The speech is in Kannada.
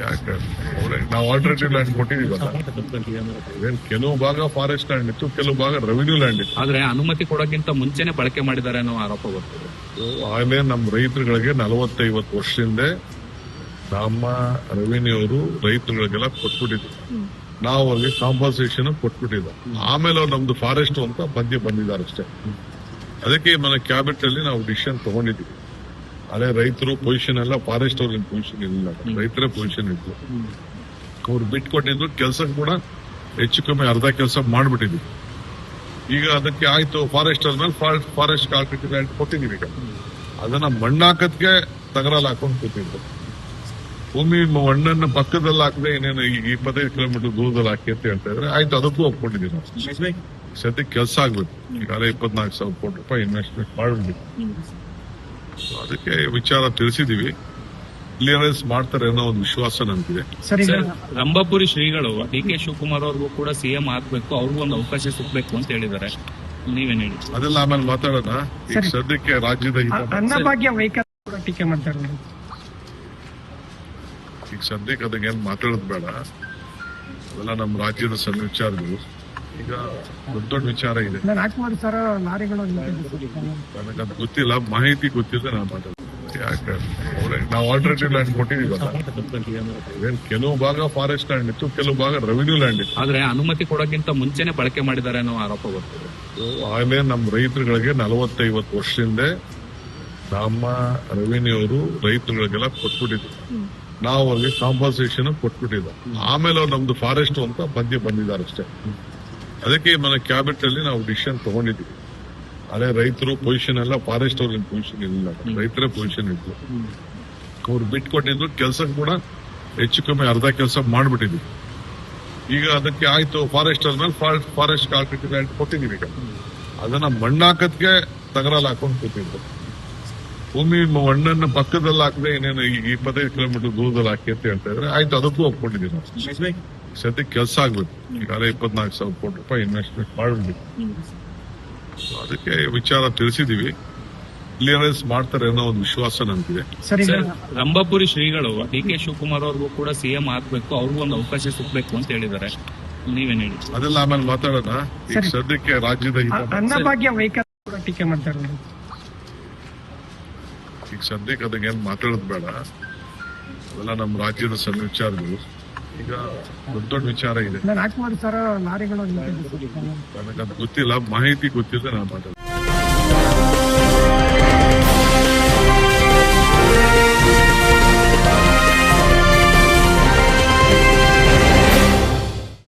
ಯಾಕೆ? ಅವ್ರೆ- ನಾವು ಆಲ್ಟರ್ನೇಟಿವ್ ಲ್ಯಾಂಡ್ ಕೊಟ್ಟಿದೀವಿ ಏನ್ ಕೆಲವು ಭಾಗ ಫಾರೆಸ್ಟ್ ಲ್ಯಾಂಡ್ ಇತ್ತು ಕೆಲವು ಭಾಗ ರೆವಿನ್ಯೂ ಲ್ಯಾಂಡ್ ಇತ್ತು. ಆದ್ರೆ ಅನುಮತಿ ಕೊಡೋಕ್ಕಿಂತ ಮುಂಚೆನೆ ಬಳಕೆ ಮಾಡಿದ್ದಾರೆ ಅನ್ನೋ ಆರೋಪ ಬರ್ತದೆ. ಆಮೇಲೆ ನಮ್ಮ ರೈತರುಗಳಿಗೆ ನಲವತ್ತೈವತ್ತು ವರ್ಷದಿಂದ ನಮ್ಮ ರೆವಿನ್ಯೂ ಅವರು ರೈತರುಗಳಿಗೆಲ್ಲ ಕೊಟ್ಬಿಟ್ಟಿದ್ರು. ನಾವು ಅವ್ರಿಗೆ ಕಾಂಪನ್ಸೇಷನ್ ಕೊಟ್ಬಿಟ್ಟಿದ್ದ ಆಮೇಲೆ ಅವ್ರು ನಮ್ದು ಫಾರೆಸ್ಟ್ ಅಂತ ಮಧ್ಯೆ ಬಂದಿದ್ದಾರೆ ಅಷ್ಟೇ. ಅದಕ್ಕೆ మన ಕ್ಯಾಬಿನೆಟ್ ಅಲ್ಲಿ ನಾವು ಡಿಸಿಷನ್ ತಗೊಂಡಿದ್ದೀವಿ. ಅದೇ ರೈತರು ಪೊಸಿಷನ್ ಎಲ್ಲ ಫಾರೆಸ್ಟ್ ಅವ್ರಿಗೆ ಪೊಸಿಷನ್ ಇಲ್ಲ ರೈತರ ಪೊಸಿಷನ್ ಇತ್ತು. ಅವ್ರು ಬಿಟ್ಕೊಟ್ಟಿದ್ರು ಕೆಲಸ ಕೂಡ ಹೆಚ್ಚು ಕಮ್ಮಿ ಅರ್ಧ ಕೆಲಸ ಮಾಡ್ಬಿಟ್ಟಿದ್ವಿ. ಈಗ ಅದಕ್ಕೆ ಆಯ್ತು ಫಾರೆಸ್ಟ್ ಆದ್ಮೇಲೆ ಫಾರೆಸ್ಟ್ ಕಾರ್ಪೊರೇಟ್ ಲ್ಯಾಂಡ್ ಕೊಟ್ಟಿದೀವಿ ಈಗ. ಅದನ್ನ ಮಣ್ಣಾಕದ್ಗೆ ತಗರಲ್ಲಿ ಹಾಕೊಂಡು ಕೂತಿದ್ರು. ಭೂಮಿ ಮಣ್ಣನ್ನು ಪಕ್ಕದಲ್ಲಿ ಹಾಕದೆ ಏನೇನು ಈಗ ಇಪ್ಪತ್ತೈದು ಕಿಲೋಮೀಟರ್ ದೂರದಲ್ಲಿ ಹಾಕಿ ಅಂತ ಹೇಳ್ತಾ ಇದ್ರೆ ಆಯ್ತು ಅದಕ್ಕೂ ಒಪ್ಕೊಂಡಿದ್ದೀವಿ ನಾವು. ಸದ್ಯಕ್ಕೆ ಕೆಲಸ ಆಗ್ಬೇಕು. ಈಗಾಗಲೇ ಇಪ್ಪತ್ನಾಲ್ಕು ಸಾವಿರ ಕೋಟಿ ರೂಪಾಯಿ ಇನ್ವೆಸ್ಟ್ಮೆಂಟ್ ಮಾಡ್ಬಿಟ್ಟು ಅದಕ್ಕೆ ವಿಚಾರ ತಿಳಿಸಿದೀವಿ. ಕ್ಲಿಯರೆನ್ಸ್ ಮಾಡ್ತಾರೆ ಅನ್ನೋ ಒಂದು ವಿಶ್ವಾಸ ನಮ್ಗಿದೆ. ರಂಭಾಪುರಿ ಶ್ರೀಗಳು ಡಿ ಕೆ ಶಿವಕುಮಾರ್ ಅವ್ರಿಗೂ ಕೂಡ ಸಿಎಂ ಆಗ್ಬೇಕು. ಅವ್ರಿಗೂ ಒಂದು ಅವಕಾಶ ಸಿಗ್ಬೇಕು ಅಂತ ಹೇಳಿದ್ದಾರೆ. ನೀವೇನ್ ಹೇಳಿ? ಅದೆಲ್ಲ ಆಮೇಲೆ ಮಾತಾಡೋಣ. ಈಗ ಸರಿ. ಸದ್ಯಕ್ಕೆ ರಾಜ್ಯದ ಹಿತ ಟೀಕೆ ಮಾಡ್ತಾರೆ ಈಗ ಸದ್ಯಕ್ಕೆ ಅದಕ್ಕೆ ಏನ್ ಮಾತಾಡೋದು ಬೇಡ. ಅವೆಲ್ಲ ನಮ್ಮ ರಾಜ್ಯದ ಸಣ್ಣ ವಿಚಾರಗಳು ಈಗ ದೊಡ್ಡ ದೊಡ್ಡ ವಿಚಾರ ಇದೆ. ನಾನು ರಾಜ್ಕುಮಾರ್ ಸರ್ ಲಾರಿಗಳು ನನಗೆ ಗೊತ್ತಿಲ್ಲ ಮಾಹಿತಿ ಗೊತ್ತಿಲ್ಲ ನಾನು ಮಾತಾಡ್ತೀನಿ. ಯಾಕೆ? ಅವ್ರೆ- ನಾವು ಆಲ್ಟರ್ನೇಟಿವ್ ಲ್ಯಾಂಡ್ ಕೊಟ್ಟಿದೀವಲ್ಲ ಏನ್ ಕೆಲವು ಭಾಗ ಫಾರೆಸ್ಟ್ ಲ್ಯಾಂಡ್ ಇತ್ತು ಕೆಲವು ಭಾಗ ರೆವಿನ್ಯೂ ಲ್ಯಾಂಡ್ ಇತ್ತು. ಆದ್ರೆ ಅನುಮತಿ ಕೊಡೋಕ್ಕಿಂತ ಮುಂಚೆನೆ ಬಳಕೆ ಮಾಡಿದ್ದಾರೆ ಅನ್ನೋ ಆರೋಪ ಬರ್ತದೆ. ಆಗಲೇ ನಮ್ಮ ರೈತರುಗಳಿಗೆ ನಲವತ್ತೈವತ್ತು ವರ್ಷದಿಂದ ನಮ್ಮ ರೆವಿನ್ಯೂ ಅವರು ರೈತರುಗಳಿಗೆಲ್ಲ ಕೊಟ್ಬಿಟ್ಟಿದ್ರು. ನಾವು ಅವ್ರಿಗೆ ಕಾಂಪನ್ಸೇಷನ್ ಕೊಟ್ಬಿಟ್ಟಿದ್ದ ಆಮೇಲೆ ಅವ್ರು ನಮ್ದು ಫಾರೆಸ್ಟ್ ಅಂತ ಮಧ್ಯೆ ಬಂದಿದ್ದಾರೆ ಅಷ್ಟೇ. ಅದಕ್ಕೆ మన ಕ್ಯಾಬಿನೆಟ್ ಅಲ್ಲಿ ನಾವು ಡಿಸಿಷನ್ ತಗೊಂಡಿದ್ದೀವಿ. ಅದೇ ರೈತರು ಪೊಸಿಷನ್ ಎಲ್ಲ ಫಾರೆಸ್ಟ್ ಅವ್ರಿಗೆ ಪೊಸಿಷನ್ ಇಲ್ಲ. ರೈತರ ಪೊಸಿಷನ್ ಇತ್ತು ಅವ್ರು ಬಿಟ್ಕೊಟ್ಟಿದ್ರು ಕೆಲಸ ಕೂಡ ಹೆಚ್ಚು ಕಮ್ಮಿ ಅರ್ಧ ಕೆಲಸ ಮಾಡ್ಬಿಟ್ಟಿದ್ವಿ ಈಗ ಅದಕ್ಕೆ ಆಯ್ತು ಫಾರೆಸ್ಟ್ ಮೇಲೆ ಫಾರೆಸ್ಟ್ ಆಲ್ಟರ್ನೇಟಿವ್ ಲ್ಯಾಂಡ್ ಕೊಟ್ಟಿದ್ದೀವಿ ಈಗ. ಅದನ್ನ ಮಣ್ಣಾಕದ್ಗೆ ತಗರಲ್ಲಿ ಹಾಕೊಂಡು ಕೂತಿದ್ರು ಭೂಮಿ ಮಣ್ಣನ್ನ ಪಕ್ಕದಲ್ಲಿ ಹಾಕದೆ ಏನೇನು ಇಪ್ಪತ್ತೈದು ಕಿಲೋಮೀಟರ್ ದೂರದಲ್ಲಿ ಹಾಕಿ ಅಂತ ಹೇಳ್ತಾ ಇದ್ರೆ ಆಯ್ತು, ಅದಕ್ಕೂ ಒಪ್ಕೊಂಡಿದ್ದೀವಿ ನಾವು. ಸದ್ಯಕ್ಕೆ ಕೆಲಸ ಆಗ್ಬೇಕು ಈಗಾಗಲೇ ಇಪ್ಪತ್ನಾಲ್ಕು ಸಾವಿರ ಕೋಟಿ ರೂಪಾಯಿ ಇನ್ವೆಸ್ಟ್ಮೆಂಟ್ ಮಾಡಬೇಕು ಅದಕ್ಕೆ ವಿಚಾರ ತಿಳಿಸಿದೀವಿ ಕ್ಲಿಯರೆನ್ಸ್ ಮಾಡ್ತಾರೆ ಅನ್ನೋ ಒಂದು ವಿಶ್ವಾಸ ನಮ್ಗಿದೆ ರಂಭಾಪುರಿ ಶ್ರೀಗಳು ಡಿ ಕೆ ಶಿವಕುಮಾರ್ ಅವ್ರಿಗೂ ಕೂಡ ಸಿಎಂ ಆಗ್ಬೇಕು ಅವ್ರಿಗೂ ಒಂದು ಅವಕಾಶ ಸಿಗ್ಬೇಕು ಅಂತ ಹೇಳಿದ್ದಾರೆ. ನೀವೇನ್ ಹೇಳಿ ಅದೆಲ್ಲ ಆಮೇಲೆ ಮಾತಾಡೋಣ. ಈಗ ಸದ್ಯಕ್ಕೆ ರಾಜ್ಯದ ಹಿತ ಅನ್ನಭಾಗ್ಯ ವೆಹಿಕಲ್ ಕೂಡ ಟೀಕೆ ಮಾಡ್ತಾರೆ ಈಗ ಸದ್ಯಕ್ಕೆ ಅದಕ್ಕೆ ಏನ್ ಮಾತಾಡೋದು ಬೇಡ. ಅವೆಲ್ಲ ನಮ್ಮ ರಾಜ್ಯದ ಸಣ್ಣ ವಿಚಾರಗಳು ಈಗ ದೊಡ್ಡ ದೊಡ್ಡ ವಿಚಾರ ಇದೆ. ನಾನು ರಾಜ್ಕುಮಾರ್ ಸರ್ ಲಾರಿಗಳು ನನಗೆ ಅದು ಗೊತ್ತಿಲ್ಲ ಮಾಹಿತಿ ಗೊತ್ತಿಲ್ಲ ನಾನು ಮಾತಾಡ್ತೀನಿ.